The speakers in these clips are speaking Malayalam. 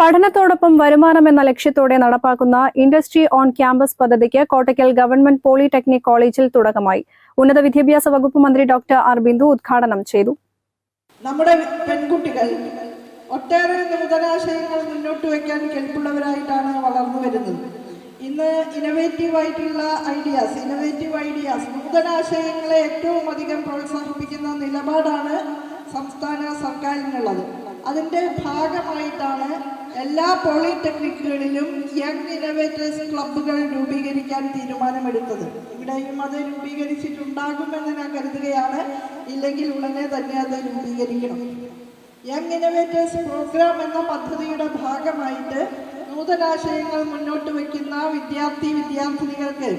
പഠനത്തോടൊപ്പം വരുമാനം എന്ന ലക്ഷ്യത്തോടെ നടപ്പാക്കുന്ന ഇൻഡസ്ട്രി ഓൺ ക്യാമ്പസ് പദ്ധതിക്ക് കോട്ടയ്ക്കൽ ഗവൺമെന്റ് പോളിടെക്നിക് കോളേജിൽ തുടക്കമായി. ഉന്നത വിദ്യാഭ്യാസ വകുപ്പ് മന്ത്രി ഡോക്ടർ ആർ ബിന്ദു ഉദ്ഘാടനം ചെയ്തു. നമ്മുടെ പെൺകുട്ടികൾ ഒട്ടേറെ നൂതനാശയങ്ങൾ മുന്നോട്ട് വയ്ക്കാൻ കെൽപ്പുള്ളവരായിട്ടാണ് വളർന്നു വരുന്നത്. ഇന്ന് ഇന്നവേറ്റീവ് ആയിട്ടുള്ള ഐഡിയാസ് ഇന്നവേറ്റീവ് ഐഡിയാസ് നൂതനാശയങ്ങളെ ഏറ്റവും അധികം പ്രോത്സാഹിപ്പിക്കുന്ന നിലപാടാണ് സംസ്ഥാന സർക്കാരിനുള്ളത്. അതിന്റെ ഭാഗമായിട്ടാണ് എല്ലാ പോളിടെക്നിക്കുകളിലും യങ് ഇനോവേറ്റേഴ്സ് ക്ലബ്ബുകൾ രൂപീകരിക്കാൻ തീരുമാനമെടുത്തത്. ഇവിടെയും അത് രൂപീകരിച്ചിട്ടുണ്ടാകുമെന്ന് ഞാൻ കരുതുകയാണ്. ഇല്ലെങ്കിൽ ഉടനെ തന്നെ അത് രൂപീകരിക്കണം. യങ് ഇനോവേറ്റേഴ്സ് പ്രോഗ്രാം എന്ന പദ്ധതിയുടെ ഭാഗമായിട്ട് നൂതനാശയങ്ങൾ മുന്നോട്ട് വയ്ക്കുന്ന വിദ്യാർത്ഥി വിദ്യാർത്ഥിനികൾക്ക്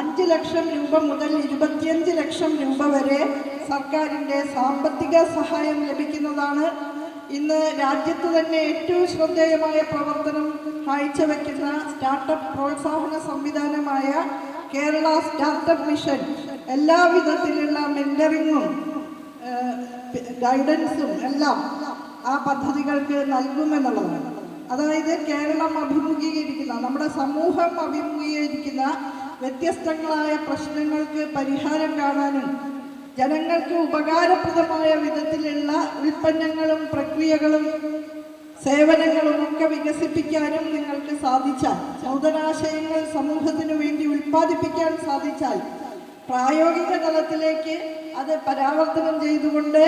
അഞ്ച് ലക്ഷം രൂപ മുതൽ ഇരുപത്തിയഞ്ച് ലക്ഷം രൂപ വരെ സർക്കാരിന്റെ സാമ്പത്തിക സഹായം ലഭിക്കുന്നതാണ് ഇന്ന് രാജ്യത്ത് തന്നെ ഏറ്റവും ശ്രദ്ധേയമായ പ്രവർത്തനം കാഴ്ചവെക്കുന്ന സ്റ്റാർട്ടപ്പ് പ്രോത്സാഹന സംവിധാനമായ കേരള സ്റ്റാർട്ടപ്പ് മിഷൻ. എല്ലാ വിധത്തിലുള്ള ഗൈഡൻസും എല്ലാം ആ പദ്ധതികൾക്ക് നൽകുമെന്നുള്ളതാണ്. അതായത് കേരളം അഭിമുഖീകരിക്കുന്ന നമ്മുടെ സമൂഹം അഭിമുഖീകരിക്കുന്ന വ്യത്യസ്തങ്ങളായ പ്രശ്നങ്ങൾക്ക് പരിഹാരം കാണാനും ജനങ്ങൾക്ക് ഉപകാരപ്രദമായ വിധത്തിലുള്ള ഉൽപ്പന്നങ്ങളും പ്രക്രിയകളും സേവനങ്ങളും ഒക്കെ വികസിപ്പിക്കാനും നിങ്ങൾക്ക് സാധിച്ചാൽ നൂതനാശയങ്ങൾ സമൂഹത്തിനു വേണ്ടി ഉൽപ്പാദിപ്പിക്കാൻ സാധിച്ചാൽ പ്രായോഗിക തലത്തിലേക്ക് അത് പരാവർത്തനം ചെയ്തുകൊണ്ട്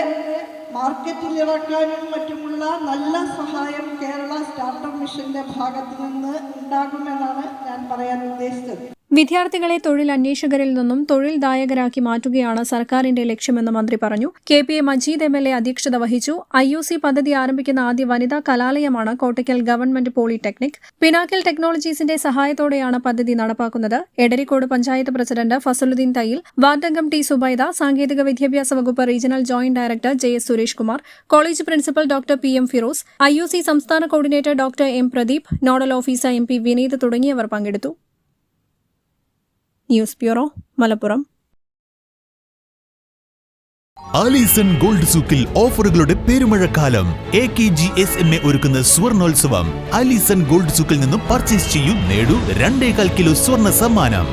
മാർക്കറ്റിൽ ഇറക്കാനും മറ്റുമുള്ള നല്ല സഹായം കേരള സ്റ്റാർട്ടപ്പ് മിഷന്റെ ഭാഗത്തു നിന്ന് ഉണ്ടാകുമെന്നാണ് ഞാൻ പറയാൻ ഉദ്ദേശിച്ചത്. വിദ്യാർത്ഥികളെ തൊഴിൽ അന്വേഷകരിൽ നിന്നും തൊഴിൽദായകരാക്കി മാറ്റുകയാണ് സർക്കാരിന്റെ ലക്ഷ്യമെന്ന് മന്ത്രി പറഞ്ഞു. K P A Majeed M L A അധ്യക്ഷത വഹിച്ചു. ഐ യു സി പദ്ധതി ആരംഭിക്കുന്ന ആദ്യ വനിതാ കലാലയമാണ് കോട്ടയ്ക്കൽ ഗവൺമെന്റ് പോളിടെക്നിക്. പിനാക്കൽ ടെക്നോളജീസിന്റെ സഹായത്തോടെയാണ് പദ്ധതി നടപ്പാക്കുന്നത്. എടരിക്കോട് പഞ്ചായത്ത് പ്രസിഡന്റ് ഫസലുദ്ദീൻ തയ്യിൽ വാർഡംഗം ടി സുബൈദ സാങ്കേതിക വിദ്യാഭ്യാസ വകുപ്പ് regional joint director J S Suresh Kumar college principal doctor P M Firoz I U C സംസ്ഥാന coordinator doctor M Pradeep nodal officer M P Vineeth തുടങ്ങിയവർ പങ്കെടുത്തു. News bureau Malappuram. Alison gold സൂക്കിൽ ഓഫറുകളുടെ പെരുമഴക്കാലം. A K G S M A ഒരുക്കുന്ന സ്വർണോത്സവം. ആലീസൺ ഗോൾഡ് സൂക്കിൽ നിന്നും പർച്ചേസ് ചെയ്യൂ നേടൂ രണ്ടേകാൽ കിലോ സ്വർണ സമ്മാനം.